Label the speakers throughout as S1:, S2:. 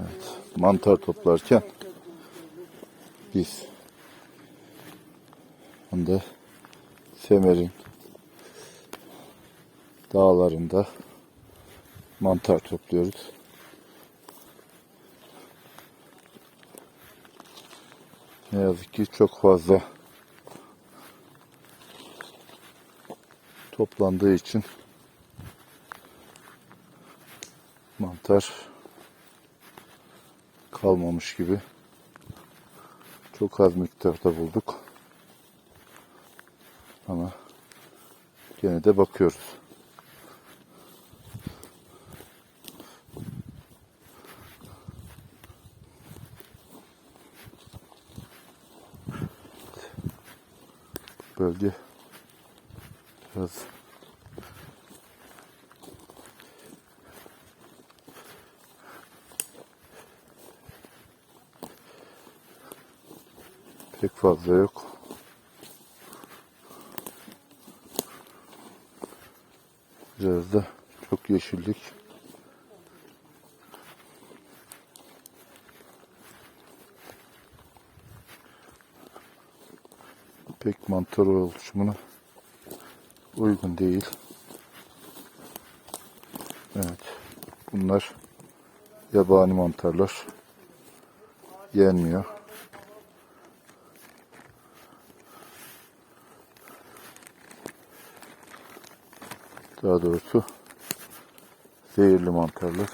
S1: Evet, mantar toplarken biz onda Semer'in dağlarında mantar topluyoruz. Ne yazık ki çok fazla toplandığı için mantar kalmamış gibi çok az miktarda bulduk. Ama gene de bakıyoruz. Bölge biraz pek fazla yok. Biraz da çok yeşillik. Pek mantar oluşumuna uygun değil. Evet. Bunlar yabani mantarlar. Yenmiyor. Daha doğrusu zehirli mantarlar.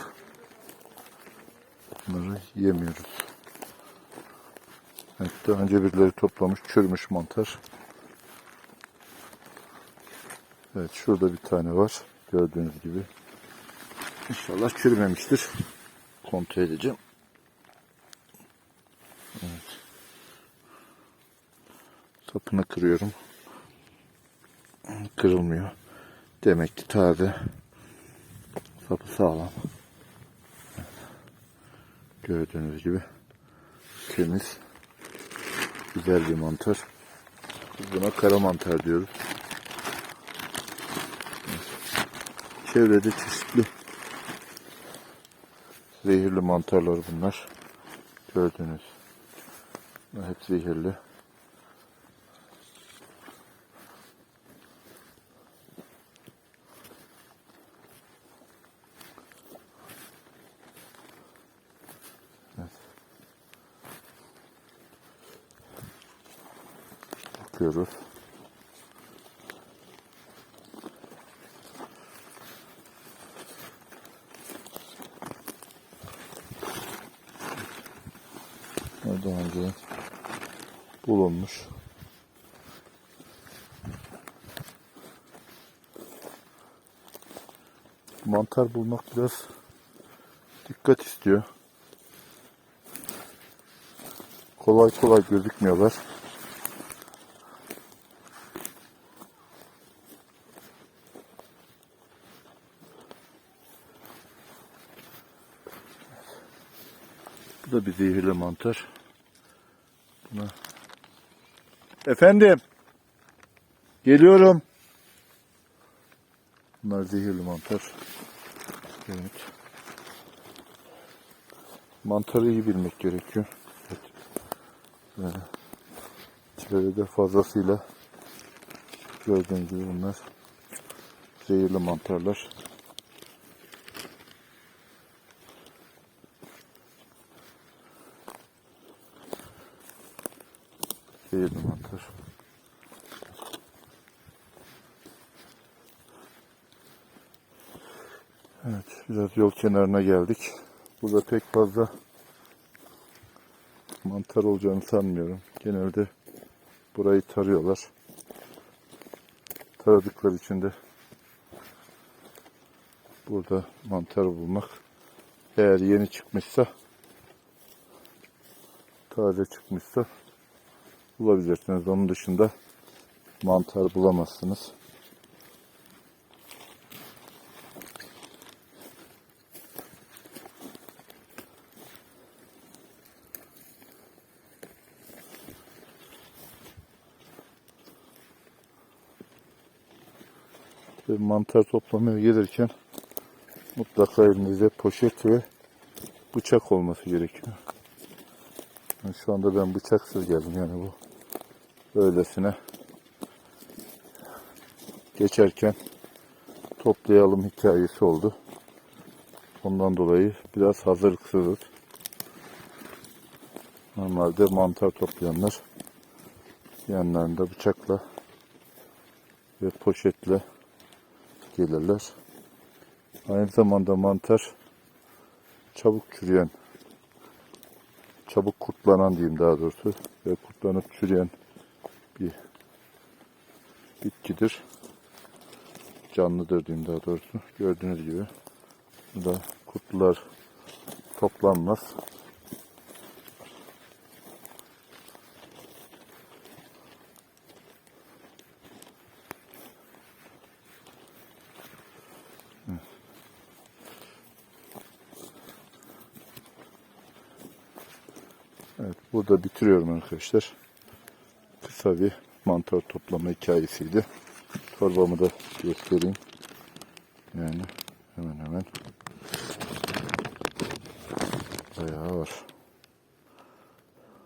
S1: Bunları yemiyoruz. Evet, daha önce birileri toplamış, çürümüş mantar. Evet, şurada bir tane var. Gördüğünüz gibi. İnşallah çürümemiştir. Kontrol edeceğim. Evet. Sapını kırıyorum. Kırılmıyor. Demek ki taze. Sapı sağlam. Gördüğünüz gibi temiz. Güzel bir mantar. Buna kara mantar diyoruz. Çevrede çeşitli zehirli mantarlar bunlar. Gördüğünüz. Hep zehirli. Bakıyoruz. Daha önce bulunmuş. Mantar bulmak biraz dikkat istiyor. Kolay kolay gözükmüyorlar. Bu da bir zehirli mantar. Buna... Efendim. Geliyorum. Bunlar zehirli mantar. Evet. Mantarı iyi bilmek gerekiyor. Evet. Böyle. Çevrede fazlasıyla gördüğünüz gibi bunlar zehirli mantarlar. Zehirli mantar. Evet, biraz yol kenarına geldik. Burada pek fazla mantar olacağını sanmıyorum. Genelde burayı tarıyorlar. Taradıkları için de burada mantar bulmak eğer yeni çıkmışsa taze çıkmışsa bulabilirsiniz. Onun dışında mantar bulamazsınız. Ve mantar toplamaya gelirken mutlaka elinize poşet ve bıçak olması gerekiyor. Yani şu anda ben bıçaksız geldim yani bu öylesine geçerken toplayalım hikayesi oldu. Ondan dolayı biraz hazırlıksızız. Normalde mantar toplayanlar yanlarında bıçakla ve poşetle gelirler. Aynı zamanda mantar çabuk çürüyen, çabuk kurtlanan diyeyim daha doğrusu ve kurtlanıp çürüyen bir bitkidir. Canlıdır diyeyim daha doğrusu. Gördüğünüz gibi burada kurtlar toplanmaz. Evet, burada bitiriyorum arkadaşlar kısa mantar toplama hikayesiydi. Torbamı da göstereyim. Yani hemen hemen bayağı var.